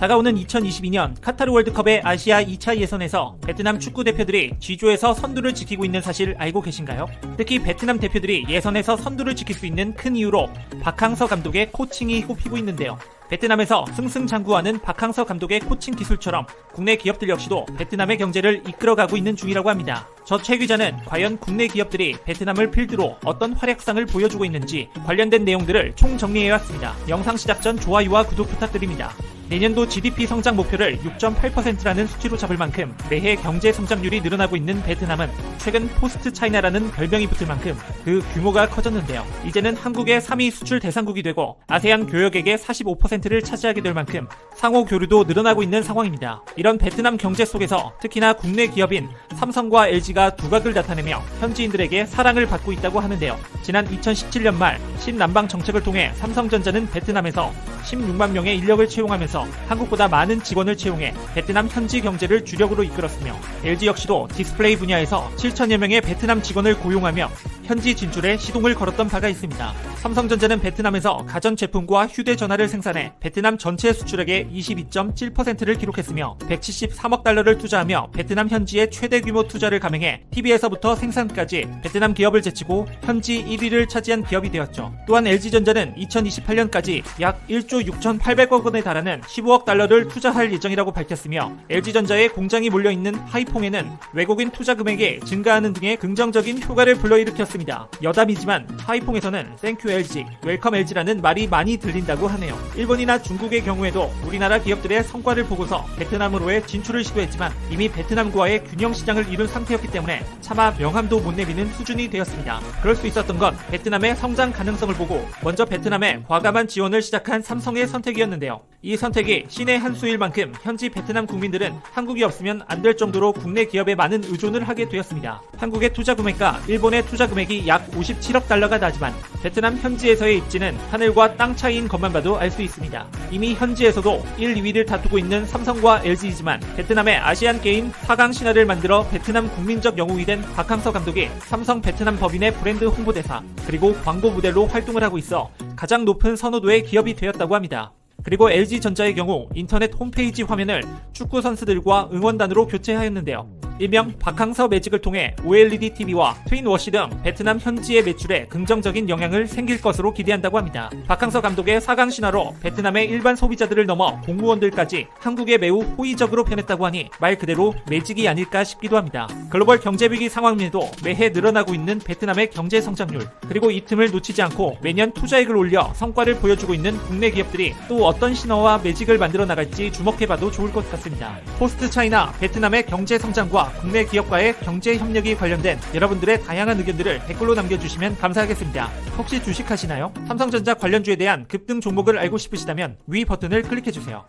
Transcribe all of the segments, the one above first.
다가오는 2022년 카타르 월드컵의 아시아 2차 예선에서 베트남 축구 대표들이 G조에서 선두를 지키고 있는 사실 알고 계신가요? 특히 베트남 대표들이 예선에서 선두를 지킬 수 있는 큰 이유로 박항서 감독의 코칭이 꼽히고 있는데요. 베트남에서 승승장구하는 박항서 감독의 코칭 기술처럼 국내 기업들 역시도 베트남의 경제를 이끌어가고 있는 중이라고 합니다. 저 최 기자는 과연 국내 기업들이 베트남을 필두로 어떤 활약상을 보여주고 있는지 관련된 내용들을 총정리해왔습니다. 영상 시작 전 좋아요와 구독 부탁드립니다. 내년도 GDP 성장 목표를 6.8%라는 수치로 잡을 만큼 매해 경제 성장률이 늘어나고 있는 베트남은 최근 포스트 차이나라는 별명이 붙을 만큼 그 규모가 커졌는데요. 이제는 한국의 3위 수출 대상국이 되고 아세안 교역액의 45%를 차지하게 될 만큼 상호 교류도 늘어나고 있는 상황입니다. 이런 베트남 경제 속에서 특히나 국내 기업인 삼성과 LG가 두각을 나타내며 현지인들에게 사랑을 받고 있다고 하는데요. 지난 2017년 말 신남방 정책을 통해 삼성전자는 베트남에서 16만 명의 인력을 채용하면서 한국보다 많은 직원을 채용해 베트남 현지 경제를 주력으로 이끌었으며 LG 역시도 디스플레이 분야에서 7천여 명의 베트남 직원을 고용하며 현지 진출에 시동을 걸었던 바가 있습니다. 삼성전자는 베트남에서 가전제품과 휴대전화를 생산해 베트남 전체 수출액의 22.7%를 기록했으며 173억 달러를 투자하며 베트남 현지의 최대 규모 투자를 감행해 TV에서부터 생산까지 베트남 기업을 제치고 현지 1위를 차지한 기업이 되었죠. 또한 LG전자는 2028년까지 약 1조 6,800억 원에 달하는 15억 달러를 투자할 예정이라고 밝혔으며 LG전자의 공장이 몰려있는 하이퐁에는 외국인 투자 금액이 증가하는 등의 긍정적인 효과를 불러일으켰습니다. 여담이지만 하이퐁에서는 땡큐 LG, 웰컴 LG라는 말이 많이 들린다고 하네요. 일본이나 중국의 경우에도 우리나라 기업들의 성과를 보고서 베트남으로의 진출을 시도했지만 이미 베트남과의 균형 시장을 이룬 상태였기 때문에 차마 명함도 못 내미는 수준이 되었습니다. 그럴 수 있었던 건 베트남의 성장 가능성을 보고 먼저 베트남에 과감한 지원을 시작한 삼성의 선택이었는데요. 이 선택이 신의 한 수일 만큼 현지 베트남 국민들은 한국이 없으면 안 될 정도로 국내 기업에 많은 의존을 하게 되었습니다. 한국의 투자 금액과 일본의 투자 금액이 약 57억 달러가 나지만 베트남 현지에서의 입지는 하늘과 땅 차이인 것만 봐도 알 수 있습니다. 이미 현지에서도 1, 2위를 다투고 있는 삼성과 LG이지만 베트남의 아시안 게임 4강 신화를 만들어 베트남 국민적 영웅이 된 박항서 감독이 삼성 베트남 법인의 브랜드 홍보대사 그리고 광고 모델로 활동을 하고 있어 가장 높은 선호도의 기업이 되었다고 합니다. 그리고 LG전자의 경우 인터넷 홈페이지 화면을 축구 선수들과 응원단으로 교체하였는데요. 일명 박항서 매직을 통해 OLED TV와 트윈워시 등 베트남 현지의 매출에 긍정적인 영향을 생길 것으로 기대한다고 합니다. 박항서 감독의 4강 신화로 베트남의 일반 소비자들을 넘어 공무원들까지 한국에 매우 호의적으로 변했다고 하니 말 그대로 매직이 아닐까 싶기도 합니다. 글로벌 경제 위기 상황에도 매해 늘어나고 있는 베트남의 경제 성장률 그리고 이 틈을 놓치지 않고 매년 투자액을 올려 성과를 보여주고 있는 국내 기업들이 또 어떤 신화와 매직을 만들어 나갈지 주목해봐도 좋을 것 같습니다. 포스트 차이나 베트남의 경제 성장과 국내 기업과의 경제 협력이 관련된 여러분들의 다양한 의견들을 댓글로 남겨주시면 감사하겠습니다. 혹시 주식하시나요? 삼성전자 관련주에 대한 급등 종목을 알고 싶으시다면 위 버튼을 클릭해주세요.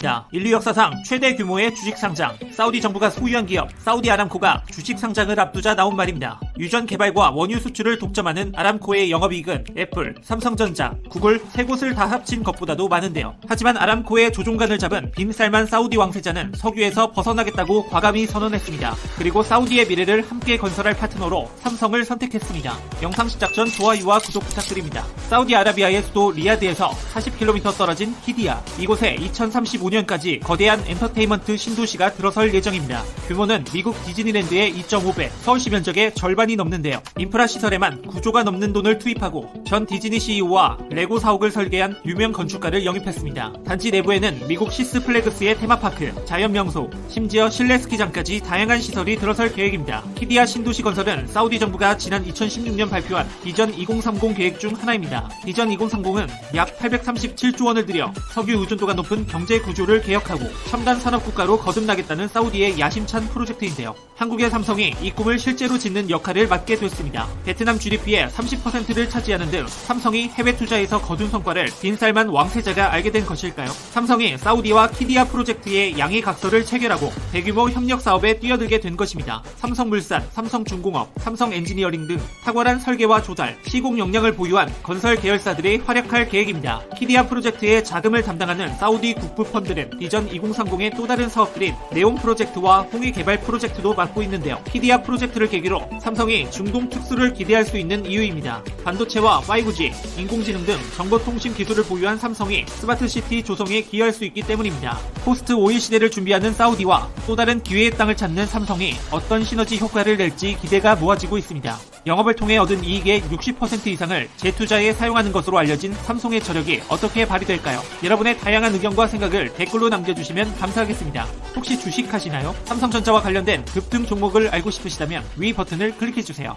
자, 인류 역사상 최대 규모의 주식 상장, 사우디 정부가 소유한 기업, 사우디 아람코가 주식 상장을 앞두자 나온 말입니다. 유전 개발과 원유 수출을 독점하는 아람코의 영업이익은 애플, 삼성전자, 구글 세 곳을 다 합친 것보다도 많은데요. 하지만 아람코의 조종간을 잡은 빈살만 사우디 왕세자는 석유에서 벗어나겠다고 과감히 선언했습니다. 그리고 사우디의 미래를 함께 건설할 파트너로 삼성을 선택했습니다. 영상 시작 전 좋아요와 구독 부탁드립니다. 사우디아라비아의 수도 리야드에서 40km 떨어진 히디야, 이곳에 2035 년까지 거대한 엔터테인먼트 신도시가 들어설 예정입니다. 규모는 미국 디즈니랜드의 2.5배, 서울시 면적의 절반이 넘는데요. 인프라 시설에만 9조가 넘는 돈을 투입하고 전 디즈니 CEO와 레고 사옥을 설계한 유명 건축가를 영입했습니다. 단지 내부에는 미국 시스 플래그스의 테마파크, 자연명소, 심지어 실내 스키장까지 다양한 시설이 들어설 계획입니다. 키디아 신도시 건설은 사우디 정부가 지난 2016년 발표한 비전 2030 계획 중 하나입니다. 비전 2030은 약 837조 원을 들여 석유 의존도가 높은 경제 구조 를 개혁하고 첨단 산업 국가로 거듭나겠다는 사우디의 야심찬 프로젝트인데요. 한국의 삼성이 이 꿈을 실제로 짓는 역할을 맡게 됐습니다. 베트남 GDP의 30%를 차지하는 등 삼성이 해외 투자에서 거둔 성과를 빈살만 왕세자가 알게 된 것일까요? 삼성이 사우디와 키디아 프로젝트의 양해 각서를 체결하고 대규모 협력 사업에 뛰어들게 된 것입니다. 삼성물산, 삼성중공업, 삼성엔지니어링 등 탁월한 설계와 조달, 시공 역량을 보유한 건설 계열사들이 활약할 계획입니다. 키디아 프로젝트의 자금을 담당하는 사우디 국부 펀드 삼성들은 비전 2030의 또 다른 사업들인 네온 프로젝트와 홍익 개발 프로젝트도 맡고 있는데요. 히디아 프로젝트를 계기로 삼성이 중동 특수를 기대할 수 있는 이유입니다. 반도체와 5G, 인공지능 등 정보통신 기술을 보유한 삼성이 스마트시티 조성에 기여할 수 있기 때문입니다. 포스트 오일 시대를 준비하는 사우디와 또 다른 기회의 땅을 찾는 삼성이 어떤 시너지 효과를 낼지 기대가 모아지고 있습니다. 영업을 통해 얻은 이익의 60% 이상을 재투자에 사용하는 것으로 알려진 삼성의 저력이 어떻게 발휘될까요? 여러분의 다양한 의견과 생각을 댓글로 남겨주시면 감사하겠습니다. 혹시 주식하시나요? 삼성전자와 관련된 급등 종목을 알고 싶으시다면 위 버튼을 클릭해주세요.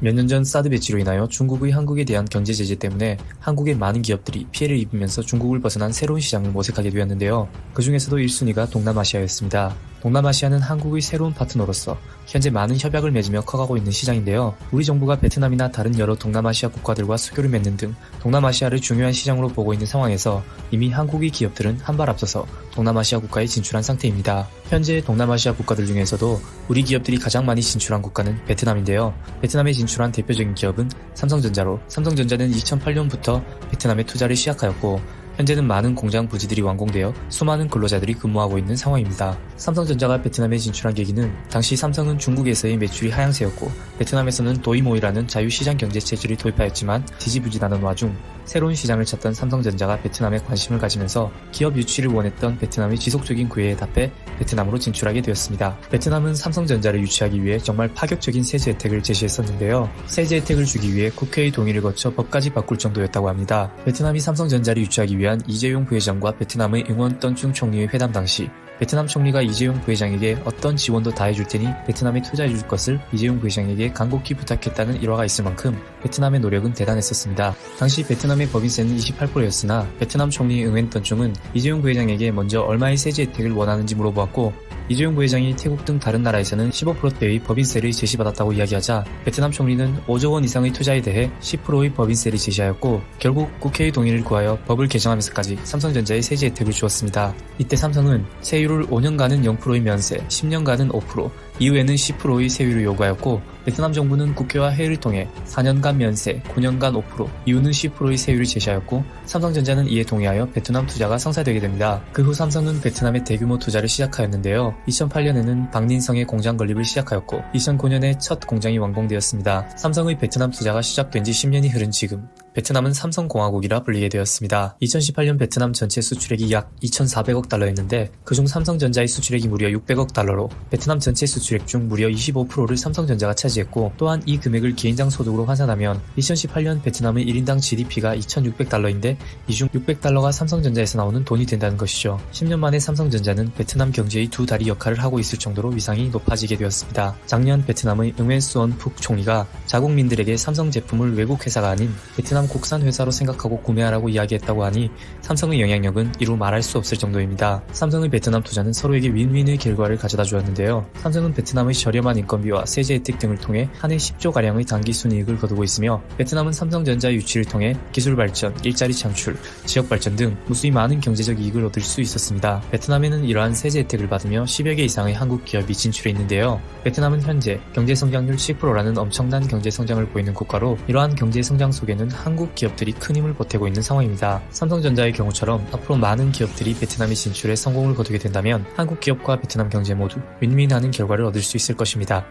몇년전 사드 배치로 인하여 중국의 한국에 대한 경제 제재 때문에 한국의 많은 기업들이 피해를 입으면서 중국을 벗어난 새로운 시장을 모색하게 되었는데요. 그 중에서도 1순위가 동남아시아였습니다. 동남아시아는 한국의 새로운 파트너로서 현재 많은 협약을 맺으며 커가고 있는 시장인데요. 우리 정부가 베트남이나 다른 여러 동남아시아 국가들과 수교를 맺는 등 동남아시아를 중요한 시장으로 보고 있는 상황에서 이미 한국의 기업들은 한발 앞서서 동남아시아 국가에 진출한 상태입니다. 현재 동남아시아 국가들 중에서도 우리 기업들이 가장 많이 진출한 국가는 베트남인데요. 베트남에 진출한 대표적인 기업은 삼성전자로 삼성전자는 2008년부터 베트남에 투자를 시작하였고 현재는 많은 공장 부지들이 완공되어 수많은 근로자들이 근무하고 있는 상황입니다. 삼성전자가 베트남에 진출한 계기는 당시 삼성은 중국에서의 매출이 하향세였고 베트남에서는 도이모이라는 자유시장 경제 체제를 도입하였지만 지지부진하는 와중 새로운 시장을 찾던 삼성전자가 베트남에 관심을 가지면서 기업 유치를 원했던 베트남의 지속적인 구애에 답해 베트남으로 진출하게 되었습니다. 베트남은 삼성전자를 유치하기 위해 정말 파격적인 세제 혜택을 제시했었는데요. 세제 혜택을 주기 위해 국회의 동의를 거쳐 법까지 바꿀 정도였다고 합니다. 베트남이 삼성전자를 유치하기 위한 이재용 부회장과 베트남의 응원 떤중 총리의 회담 당시 베트남 총리가 이재용 부회장에게 어떤 지원도 다 해줄 테니 베트남에 투자해 줄 것을 이재용 부회장에게 간곡히 부탁했다는 일화가 있을 만큼 베트남의 노력은 대단했었습니다. 당시 베트남의 법인세는 28%였으나 베트남 총리 응웬 떤중은 이재용 부회장에게 먼저 얼마의 세제 혜택을 원하는지 물어보았고 이재용 부회장이 태국 등 다른 나라에서는 15%대의 법인세를 제시받았다고 이야기하자 베트남 총리는 5조 원 이상의 투자에 대해 10%의 법인세를 제시하였고 결국 국회의 동의를 구하여 법을 개정하면서까지 삼성전자에 세제 혜택을 주었습니다. 이때 삼성은 세율을 5년간은 0%의 면세, 10년간은 5%, 이후에는 10%의 세율을 요구하였고 베트남 정부는 국회와 회의를 통해 4년간 면세, 9년간 5%, 이후는 10%의 세율을 제시하였고 삼성전자는 이에 동의하여 베트남 투자가 성사되게 됩니다. 그 후 삼성은 베트남의 대규모 투자를 시작하였는데요. 2008년에는 박린성의 공장 건립을 시작하였고 2009년에 첫 공장이 완공되었습니다. 삼성의 베트남 투자가 시작된 지 10년이 흐른 지금 베트남은 삼성공화국이라 불리게 되었습니다. 2018년 베트남 전체 수출액이 약 2,400억 달러였는데 그중 삼성전자의 수출액이 무려 600억 달러로 베트남 전체 수출액 중 무려 25%를 삼성전자가 차지했고 또한 이 금액을 개인장 소득으로 환산하면 2018년 베트남의 1인당 GDP가 2,600달러인데 이 중 600달러가 삼성전자에서 나오는 돈이 된다는 것이죠. 10년 만에 삼성전자는 베트남 경제의 두 다리 역할을 하고 있을 정도로 위상이 높아지게 되었습니다. 작년 베트남의 응웬 수언 푹 총리가 자국민들에게 삼성 제품을 외국 회사가 아닌 베트남 국산 회사로 생각하고 구매하라고 이야기했다고 하니 삼성의 영향력은 이루 말할 수 없을 정도입니다. 삼성의 베트남 투자는 서로에게 윈윈의 결과를 가져다 주었는데요. 삼성은 베트남의 저렴한 인건비와 세제 혜택 등을 통해 한 해 10조 가량의 단기 순이익을 거두고 있으며 베트남은 삼성전자 유치를 통해 기술 발전, 일자리 창출, 지역 발전 등 무수히 많은 경제적 이익을 얻을 수 있었습니다. 베트남에는 이러한 세제 혜택을 받으며 10여 개 이상의 한국 기업이 진출해 있는데요. 베트남은 현재 경제 성장률 10%라는 엄청난 경제 성장을 보이는 국가로 이러한 경제 성장 속에는 한국 기업들이 큰 힘을 보태고 있는 상황입니다. 삼성전자의 경우처럼 앞으로 많은 기업들이 베트남에 진출해 성공을 거두게 된다면 한국 기업과 베트남 경제 모두 윈윈하는 결과를 얻을 수 있을 것입니다.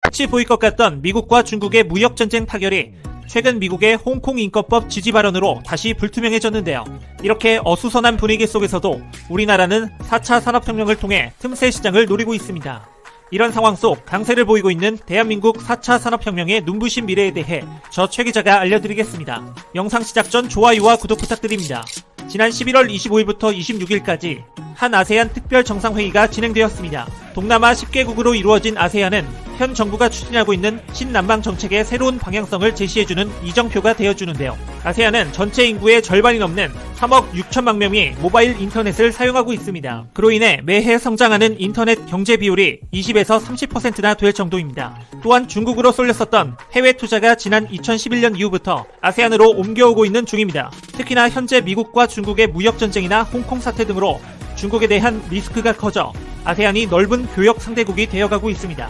끝이 보일 것 같던 미국과 중국의 무역 전쟁 타결이 최근 미국의 홍콩 인권법 지지 발언으로 다시 불투명해졌는데요. 이렇게 어수선한 분위기 속에서도 우리나라는 4차 산업혁명을 통해 틈새 시장을 노리고 있습니다. 이런 상황 속 강세를 보이고 있는 대한민국 4차 산업혁명의 눈부신 미래에 대해 저 최 기자가 알려드리겠습니다. 영상 시작 전 좋아요와 구독 부탁드립니다. 지난 11월 25일부터 26일까지 한 아세안 특별 정상회의가 진행되었습니다. 동남아 10개국으로 이루어진 아세안은 현 정부가 추진하고 있는 신남방 정책의 새로운 방향성을 제시해주는 이정표가 되어주는데요. 아세안은 전체 인구의 절반이 넘는 3억 6천만 명이 모바일 인터넷을 사용하고 있습니다. 그로 인해 매해 성장하는 인터넷 경제 비율이 20에서 30%나 될 정도입니다. 또한 중국으로 쏠렸었던 해외 투자가 지난 2011년 이후부터 아세안으로 옮겨오고 있는 중입니다. 특히나 현재 미국과 중국의 무역 전쟁이나 홍콩 사태 등으로 중국에 대한 리스크가 커져 아세안이 넓은 교역 상대국이 되어가고 있습니다.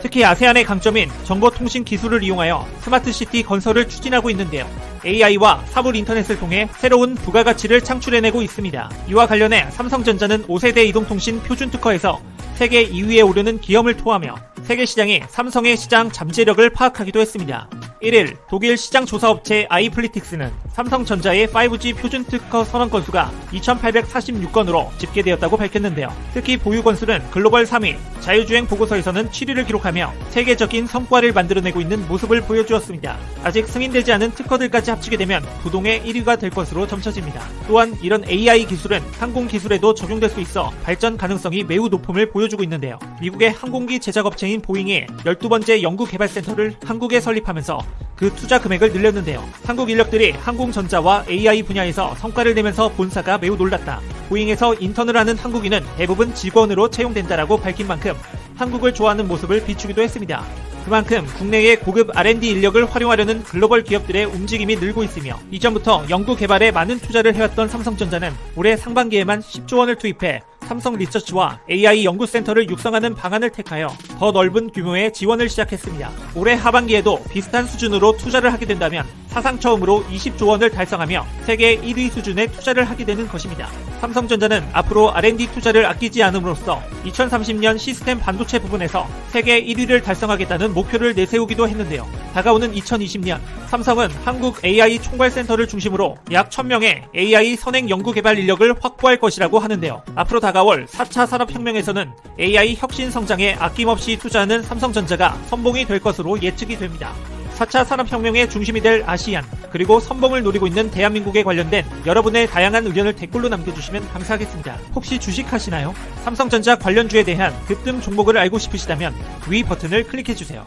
특히 아세안의 강점인 정보통신 기술을 이용하여 스마트시티 건설을 추진하고 있는데요. AI와 사물 인터넷을 통해 새로운 부가가치를 창출해내고 있습니다. 이와 관련해 삼성전자는 5세대 이동통신 표준 특허에서 세계 2위에 오르는 기염을 토하며 세계 시장이 삼성의 시장 잠재력을 파악하기도 했습니다. 1일 독일 시장 조사업체 아이플리틱스는 삼성전자의 5G 표준 특허 선언 건수가 2,846건으로 집계되었다고 밝혔는데요. 특히 보유 건수는 글로벌 3위, 자유주행 보고서에서는 7위를 기록하며 세계적인 성과를 만들어내고 있는 모습을 보여주었습니다. 아직 승인되지 않은 특허들까지 합치게 되면 부동의 1위가 될 것으로 점쳐집니다. 또한 이런 AI 기술은 항공 기술에도 적용될 수 있어 발전 가능성이 매우 높음을 보여주고 있는데요. 미국의 항공기 제작업체인 보잉이 12번째 연구개발센터를 한국에 설립하면서 그 투자 금액을 늘렸는데요. 한국 인력들이 항공전자와 AI 분야에서 성과를 내면서 본사가 매우 놀랐다. 보잉에서 인턴을 하는 한국인은 대부분 직원으로 채용된다라고 밝힌 만큼 한국을 좋아하는 모습을 비추기도 했습니다. 그만큼 국내의 고급 R&D 인력을 활용하려는 글로벌 기업들의 움직임이 늘고 있으며 이전부터 연구 개발에 많은 투자를 해왔던 삼성전자는 올해 상반기에만 10조 원을 투입해 삼성 리서치와 AI 연구센터를 육성하는 방안을 택하여 더 넓은 규모의 지원을 시작했습니다. 올해 하반기에도 비슷한 수준으로 투자를 하게 된다면 사상 처음으로 20조 원을 달성하며 세계 1위 수준의 투자를 하게 되는 것입니다. 삼성전자는 앞으로 R&D 투자를 아끼지 않음으로써 2030년 시스템 반도체 부분에서 세계 1위를 달성하겠다는 목표를 내세우기도 했는데요. 다가오는 2020년 삼성은 한국 AI 총괄센터를 중심으로 약 1000명의 AI 선행 연구 개발 인력을 확보할 것이라고 하는데요. 앞으로 다가올 4차 산업혁명에서는 AI 혁신 성장에 아낌없이 투자하는 삼성전자가 선봉이 될 것으로 예측이 됩니다. 4차 산업혁명의 중심이 될 아시안, 그리고 선봉을 노리고 있는 대한민국에 관련된 여러분의 다양한 의견을 댓글로 남겨주시면 감사하겠습니다. 혹시 주식하시나요? 삼성전자 관련주에 대한 급등 종목을 알고 싶으시다면 위 버튼을 클릭해주세요.